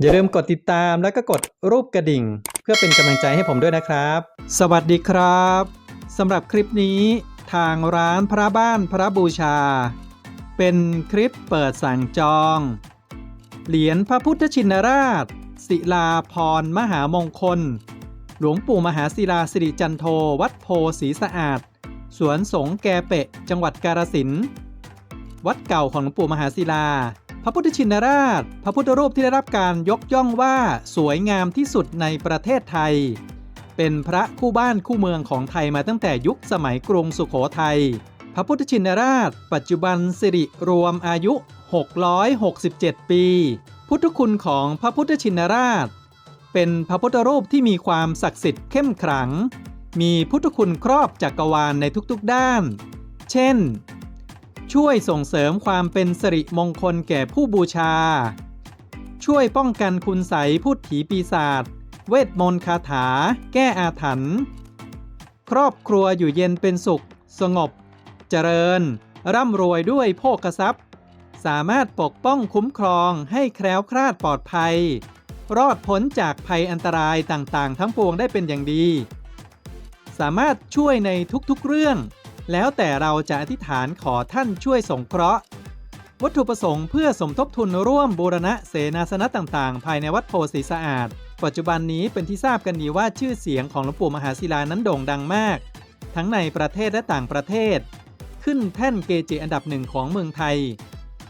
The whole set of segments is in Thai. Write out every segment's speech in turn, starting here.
อย่าลืมกดติดตามแล้วก็กดรูปกระดิ่ง เพื่อเป็นกำลังใจให้ผมด้วยนะครับ สวัสดีครับสำหรับคลิปนี้ ทางร้านพระบ้านพระบูชา เป็นคลิปเปิดสั่งจอง เหรียญพระพุทธชินราช ศิลาพรมหามงคล หลวงปู่มหาศิลาสิริจันโทวัดโพศรีสะอาด สวนสงแกเปะ จังหวัดกาฬสิน วัดเก่าของหลวงปู่มหาศิลา ระพุทธชินราช พระพุทธรูปที่ได้รับการยกย่องว่าสวยงามที่สุดในประเทศไทย เป็นพระคู่บ้านคู่เมืองของไทยมาตั้งแต่ยุคสมัยกรุงสุขโขทัย พระพุทธชินราช ปัจจุบันสิริรวมอายุ 667 ปี พุทธคุณของพระพุทธชินราช เป็นพระพุทธรูปที่มีความศักดิ์สิทธิ์เข้มขลัง มีพุทธคุณครอบจักรวาลในทุกๆด้าน เช่น ช่วยส่งเสริมความเป็นสิริมงคลแก่ผู้บูชา ช่วยป้องกันคุณใสยพูดผีปีศาจ เวทมนต์คาถา แก้อาถรรพ์ ครอบครัวอยู่เย็นเป็นสุข สงบ เจริญ ร่ำรวยด้วยโภคทรัพย์ สามารถปกป้องคุ้มครองให้แคล้วคลาดปลอดภัย รอดพ้นจากภัยอันตรายต่างๆ ทั้งปวงได้เป็นอย่างดี สามารถช่วยในทุกๆเรื่อง แล้วแต่เราจะอธิษฐานขอท่านช่วยสงเคราะห์ วัตถุประสงค์เพื่อสมทบทุนร่วมบูรณะเสนาสนะต่างๆ ภายในวัดโพธิสะอาด ปัจจุบันนี้เป็นที่ทราบกันดีว่าชื่อเสียงของหลวงปู่มหาศิลานั้นโด่งดังมาก ทั้งในประเทศและต่างประเทศ ขึ้นแท่นเกจิอันดับหนึ่งของเมืองไทย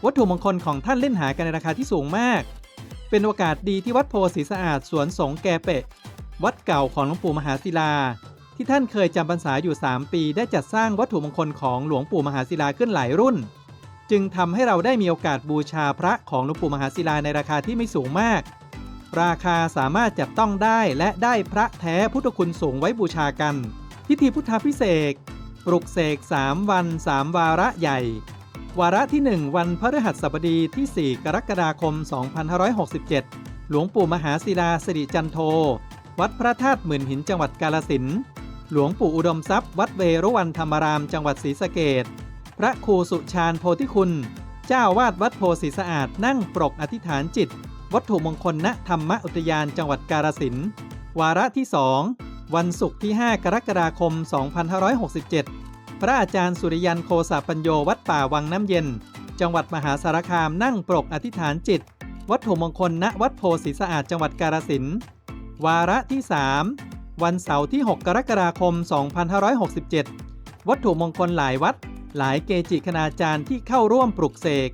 วัตถุมงคลของท่านเล่นหากันในราคาที่สูงมาก เป็นโอกาสดีที่วัดโพธิสะอาดสวนสงแกเปะ วัดเก่าของหลวงปู่มหาศิลา ที่ท่านเคยจำพรรษาอยู่ 3 ปีได้จัดสร้างวัตถุมงคลของหลวงปู่มหาศิลาขึ้นหลายรุ่น จึงทำให้เราได้มีโอกาสบูชาพระของหลวงปู่มหาศิลาในราคาที่ไม่สูงมาก ราคาสามารถจับต้องได้และได้พระแท้พุทธคุณสูงไว้บูชากัน พิธีพุทธพิเศษกปลุกเสก 3 วัน 3 วาระใหญ่ วาระที่ 1 วันพฤหัสบดีที่ 4 กรกฎาคม 2567 หลวงปู่มหาศิลาสิริจันโท วัดพระธาตุหมื่นหินจังหวัดกาลสิน หลวงปู่อุดมทรัพย์วัดเวรุวันธรรมารามจังหวัดศรีสะเกดพระครูสุชาญโพธิคุณ เจ้าวาดวัดโพศีสะอาดนั่งปรกอธิษฐานจิต วัตถุมงคลณธรรมอุทยานจังหวัดกาฬสินธุ์วาระที่2วันศุกร์ที่ 5 กรกฎาคม 2567 พระอาจารย์สุริยันโคสาปัญโยวัดป่าวังน้ำเย็น จังหวัดมหาสารคามนั่งปรกอธิษฐานจิต วัตถุมงคลณวัดโพศีสะอาดจังหวัดกาฬสินธุ์วาระที่ 3 วันเสาร์ที่ 6 กรกฎาคม 2567 วัตถุมงคลหลายวัด หลายเกจิคณาจารย์ที่เข้าร่วมปลุกเสก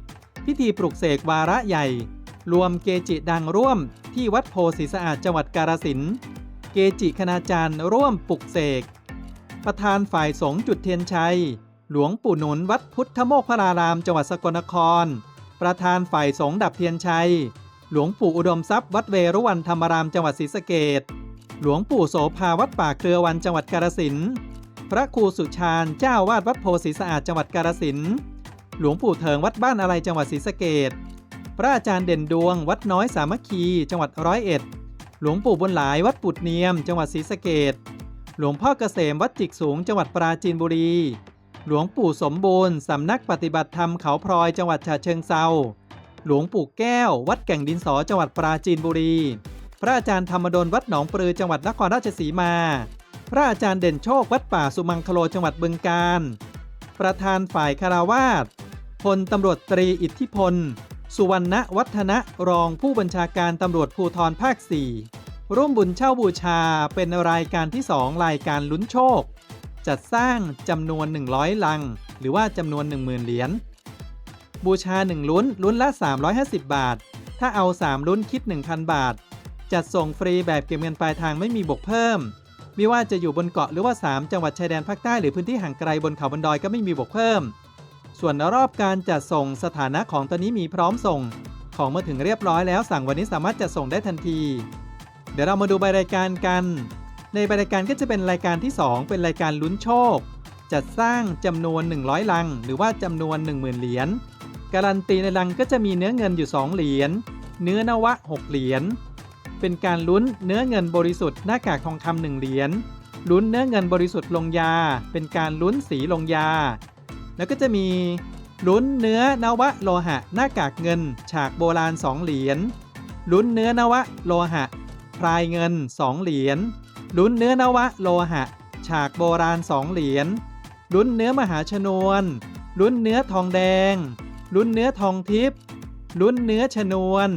พิธีปลุกเสกวาระใหญ่ รวมเกจิดังร่วมที่วัดโพศีสะอาดจังหวัดกาฬสินธุ์เกจิคณาจารย์ร่วมปลุกเสก ประธานฝ่ายสงฆ์จุดเทียนชัย หลวงปู่หนุนวัดพุทธโมกขลารามจังหวัดสกลนคร ประธานฝ่ายสงฆ์ดับเทียนชัย หลวงปู่อุดมทรัพย์วัดเวรุวันธรรมารามจังหวัดศรีสะเกด หลวงปู่โสภาวัดป่าเครือวันจังหวัดกาฬสินธุ์พระครูสุชาญเจ้าวาดวัดโพศีสะอาดจังหวัดกาฬสินธุ์หลวงปู่เถิงวัดบ้านอะไรจังหวัดศรีสะเกดพระอาจารย์เด่นดวง วัดน้อยสามัคคี จังหวัดร้อยเอ็ด หลวงปู่บุญหลายวัดปุดเนียม จังหวัดศรีสะเกดหลวงพ่อเกษมวัดจิกสูง จังหวัดปราจีนบุรี หลวงปู่สมบูรณ์สำนักปฏิบัติธรรมเขาพลอยจังหวัดฉะเชิงเซาหลวงปู่แก้ว วัดแก่งดินสอจังหวัดปราจีนบุรี พระอาจารย์ธรรมดลวัดหนองปลือจังหวัดนครราชสีมา พระอาจารย์เด่นโชควัดป่าสุมังคโลจังหวัดบึงกาฬ ประธานฝ่ายคาราวาสพลตำรวจตรีอิทธิพล สุวรรณวัฒนะรองผู้บัญชาการตำรวจภูธรภาค 4 ร่วมบุญเช่าบูชาเป็นรายการที่ 2 รายการลุ้นโชค จัดสร้างจำนวน 100 ลัง หรือว่าจำนวน 10,000 เหรียญ บูชา 1 ลุ้นลุ้นละ 350 บาท ถ้าเอา 3 ลุ้นคิด 1,000 บาท จัดส่งฟรีแบบเก็บเงินปลายทางไม่มีบวกเพิ่ม ไม่ว่าจะอยู่บนเกาะหรือว่า 3 จังหวัดชายแดนภาคใต้หรือพื้นที่ห่างไกลบนเขาบนดอยก็ไม่มีบวกเพิ่ม ส่วนรอบการจัดส่งสถานะของตัวนี้มีพร้อมส่ง ของมาถึงเรียบร้อยแล้วสั่งวันนี้สามารถจัดส่งได้ทันที เดี๋ยวเรามาดูใบรายการกัน ในใบรายการก็จะเป็นรายการที่ 2 เป็นรายการลุ้นโชค จัดสร้างจำนวน 100 ลัง หรือว่าจำนวน 10,000 เหรียญการันตีในลังก็จะมีเนื้อเงินอยู่ 2 เหรียญเนื้อนวะ 6 เหรียญ เป็นการลุ้นเนื้อเงินบริสุทธิ์หน้ากากทองคำหนึ่งเหรียญลุ้นเนื้อเงินบริสุทธิ์ลงยา เป็นการลุ้นสีลงยา แล้วก็จะมีลุ้นเนื้อนวะโลหะ หน้ากากเงิน ฉากโบราณ 2 เหรียญลุ้นเนื้อนวะโลหะพรายเงิน 2 เหรียญลุ้นเนื้อนวะโลหะ ฉากโบราณ 2 เหรียญลุ้นเนื้อมหาชนวนลุ้นเนื้อทองแดง ลุ้นเนื้อทองทิพย์ลุ้นเนื้อชนวน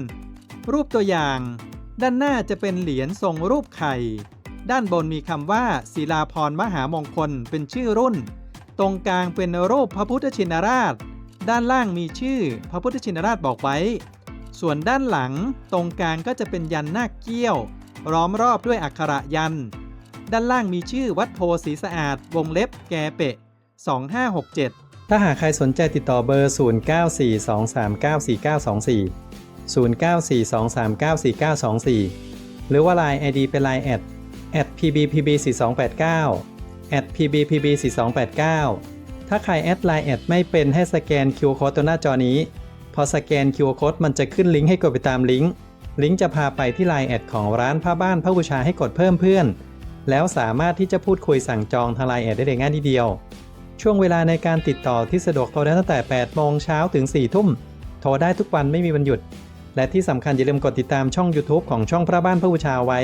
รูปตัวอย่าง ด้านหน้าจะเป็นเหรียญทรงรูปไข่ ด้านบนมีคำว่าศิลาพรมหามงคลเป็นชื่อรุ่น ตรงกลางเป็นรูปพระพุทธชินราช ด้านล่างมีชื่อพระพุทธชินราชบอกไว้ ส่วนด้านหลังตรงกลางก็จะเป็นยันนาคเกี้ยว ล้อมรอบด้วยอักขระยัน ด้านล่างมีชื่อวัดโพสีสะอาด วงเล็บแกเปะ 2567 ถ้าหากใครสนใจติดต่อเบอร์ 0942394924 0942394924 หรือว่า Line ID เป็น Line แอด at pbpb4289 at pbpb4289 ถ้าใครแอดไลน์แอดไม่เป็นให้สแกน QR Code ตัวหน้าจอนี้ พอสแกน QR Code มันจะขึ้นลิงก์ให้กดไปตามลิงก์ ลิงก์จะพาไปที่ไลน์แอดของร้านผ้าบ้านผ้าบูชาให้กดเพิ่มเพื่อน แล้วสามารถที่จะพูดคุยสั่งจองทางไลน์แอดได้เลยง่ายนิดเดียว ช่วงเวลาในการติดต่อที่สะดวกโทรได้ตั้งแต่ 8 โมงเช้าถึง 4 ทุ่ม โทรได้ทุกวันไม่มีวันหยุด และที่สำคัญอย่าลืมกดติดตามช่อง YouTube ของช่องพระบ้านพระบูชาไว้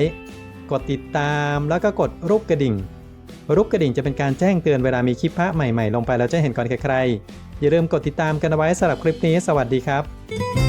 กดติดตามแล้วก็กดรูปกระดิ่ง รูปกระดิ่งจะเป็นการแจ้งเตือนเวลามีคลิปพระใหม่ๆ ลงไปแล้วจะเห็นก่อนใครๆอย่าลืมกดติดตามกันเอาไว้สำหรับคลิปนี้ สวัสดีครับ